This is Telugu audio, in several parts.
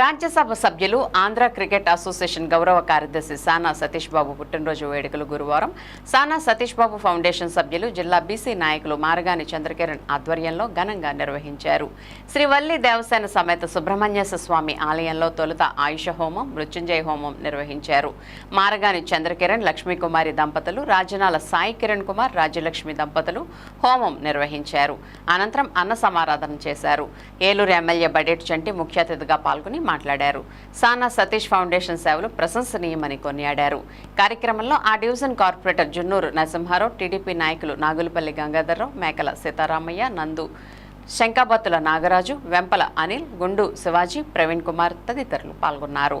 రాజ్యసభ సభ్యులు ఆంధ్ర క్రికెట్ అసోసియేషన్ గౌరవ కార్యదర్శి సానా సతీష్ బాబు పుట్టినరోజు వేడుకలు గురువారం. సానా సతీష్ బాబు ఫౌండేషన్ సభ్యులు జిల్లా బీసీ నాయకులు మారగాని చంద్రకిరణ్ ఆధ్వర్యంలో ఘనంగా నిర్వహించారు. శ్రీవల్లి దేవసేన సమేత సుబ్రహ్మణ్యేశ్వర స్వామి ఆలయంలో తొలుత ఆయుష హోమం మృత్యుంజయ హోమం నిర్వహించారు. మారగాని చంద్రకిరణ్ లక్ష్మీకుమారి దంపతులు రాజనాల సాయి కిరణ్ కుమార్ రాజ్యలక్ష్మి దంపతులు హోమం నిర్వహించారు. అనంతరం అన్న సమారాధన చేశారు. ఏలూరు ఎమ్మెల్యే బడేట్ చంటి ముఖ్య అతిథిగా పాల్గొని మాట్లాడారు. సానా సతీష్ ఫౌండేషన్ సేవలు ప్రశంసనీయమని కొనియాడారు. కార్యక్రమంలో ఆ division corporator Junnuru Narasimharao TDP నాయకులు నాగులపల్లి గంగాధర్రావు మేకల సీతారామయ్య నందు శంకాబత్తుల నాగరాజు వెంపల అనిల్ గుండు శివాజీ ప్రవీణ్ కుమార్ తదితరులు పాల్గొన్నారు.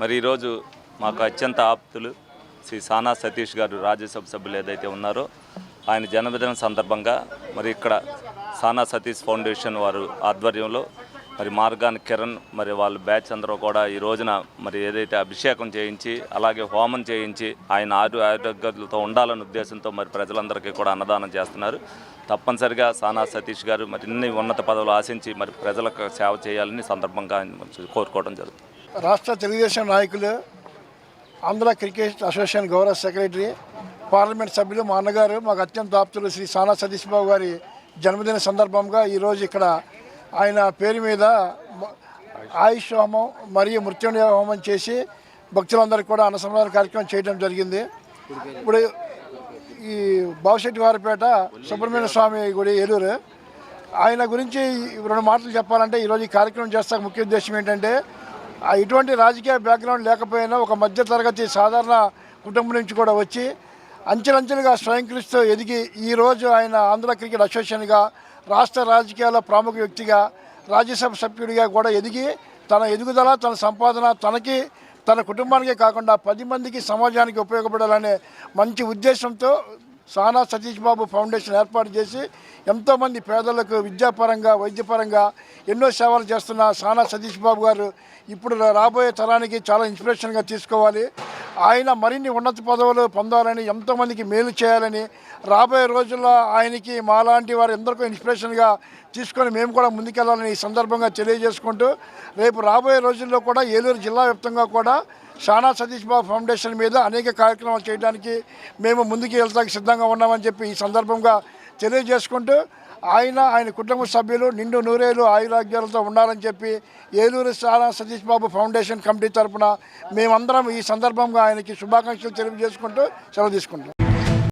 మరి ఈరోజు మాకు అత్యంత ఆప్తులు శ్రీ సానా సతీష్ గారు రాజ్యసభ సభ్యులు ఏదైతే ఉన్నారో ఆయన జన్మదినం సందర్భంగా మరి ఇక్కడ సానా సతీష్ ఫౌండేషన్ వారు ఆధ్వర్యంలో మరి మార్గాన్ కిరణ్ మరి వాళ్ళ బ్యాచ్ అందరూ కూడా ఈ రోజున మరి ఏదైతే అభిషేకం చేయించి అలాగే హోమం చేయించి ఆయన ఆరు ఆరోగ్యాలతో ఉండాలనే ఉద్దేశంతో మరి ప్రజలందరికీ కూడా అన్నదానం చేస్తున్నారు. తప్పనిసరిగా సానా సతీష్ గారు మరి ఇన్ని ఉన్నత పదవులు ఆశించి మరి ప్రజలకు సేవ చేయాలని సందర్భంగా కోరుకోవడం జరుగుతుంది. రాష్ట్ర తెలుగుదేశం నాయకులు ఆంధ్ర క్రికెట్ అసోసియేషన్ గౌరవ సెక్రటరీ పార్లమెంట్ సభ్యులు మా అన్నగారు మాకు అత్యంత ఆప్తులు శ్రీ సానా సతీష్ బాబు గారి జన్మదిన సందర్భంగా ఈరోజు ఇక్కడ ఆయన పేరు మీద ఆయుష్ హోమం మరియు మృత్యుంజయ హోమం చేసి భక్తులందరికీ కూడా అన్నసంధాన కార్యక్రమం చేయడం జరిగింది. ఇప్పుడు ఈ బావశెట్టి వారిపేట సుబ్రహ్మణ్య స్వామి గుడి ఏలూరు. ఆయన గురించి రెండు మాటలు చెప్పాలంటే ఈరోజు ఈ కార్యక్రమం చేస్తా ముఖ్య ఉద్దేశం ఏంటంటే ఇటువంటి రాజకీయ బ్యాక్గ్రౌండ్ లేకపోయినా ఒక మధ్య తరగతి సాధారణ కుటుంబం నుంచి కూడా వచ్చి అంచెలంచెలుగా స్వయంకరిస్తూ ఎదిగి ఈరోజు ఆయన ఆంధ్ర క్రికెట్ అసోసియేషన్గా రాష్ట్ర రాజకీయాల ప్రముఖ వ్యక్తిగా రాజ్యసభ సభ్యుడిగా కూడా ఎదిగి తన ఎదుగుదల తన సంపాదన తనకి తన కుటుంబానికే కాకుండా పది మందికి సమాజానికి ఉపయోగపడాలనే మంచి ఉద్దేశంతో సానా సతీష్ బాబు ఫౌండేషన్ ఏర్పాటు చేసి ఎంతోమంది పేదలకు విద్యాపరంగా వైద్యపరంగా ఎన్నో సేవలు చేస్తున్న సానా సతీష్ బాబు గారు ఇప్పుడు రాబోయే తరానికి చాలా ఇన్స్పిరేషన్గా తీసుకోవాలి. ఆయన మరిన్ని ఉన్నత పదవులు పొందాలని ఎంతోమందికి మేలు చేయాలని రాబోయే రోజుల్లో ఆయనకి మాలాంటి వారు ఎందరికో ఇన్స్పిరేషన్గా తీసుకొని మేము కూడా ముందుకెళ్ళాలని ఈ సందర్భంగా తెలియజేసుకుంటూ రేపు రాబోయే రోజుల్లో కూడా ఏలూరు జిల్లా వ్యాప్తంగా కూడా షానా సతీష్ బాబు ఫౌండేషన్ మీద అనేక కార్యక్రమాలు చేయడానికి మేము ముందుకు వెళ్తానికి సిద్ధంగా ఉన్నామని చెప్పి ఈ సందర్భంగా తెలియజేసుకుంటూ ఆయన ఆయన కుటుంబ సభ్యులు నిండు నూరేలు ఆయురాగ్యాలతో ఉండాలని చెప్పి ఏలూరు సారా సతీష్ బాబు ఫౌండేషన్ కమిటీ తరపున మేమందరం ఈ సందర్భంగా ఆయనకి శుభాకాంక్షలు తెలియజేసుకుంటూ సెలవు తీసుకుంటాం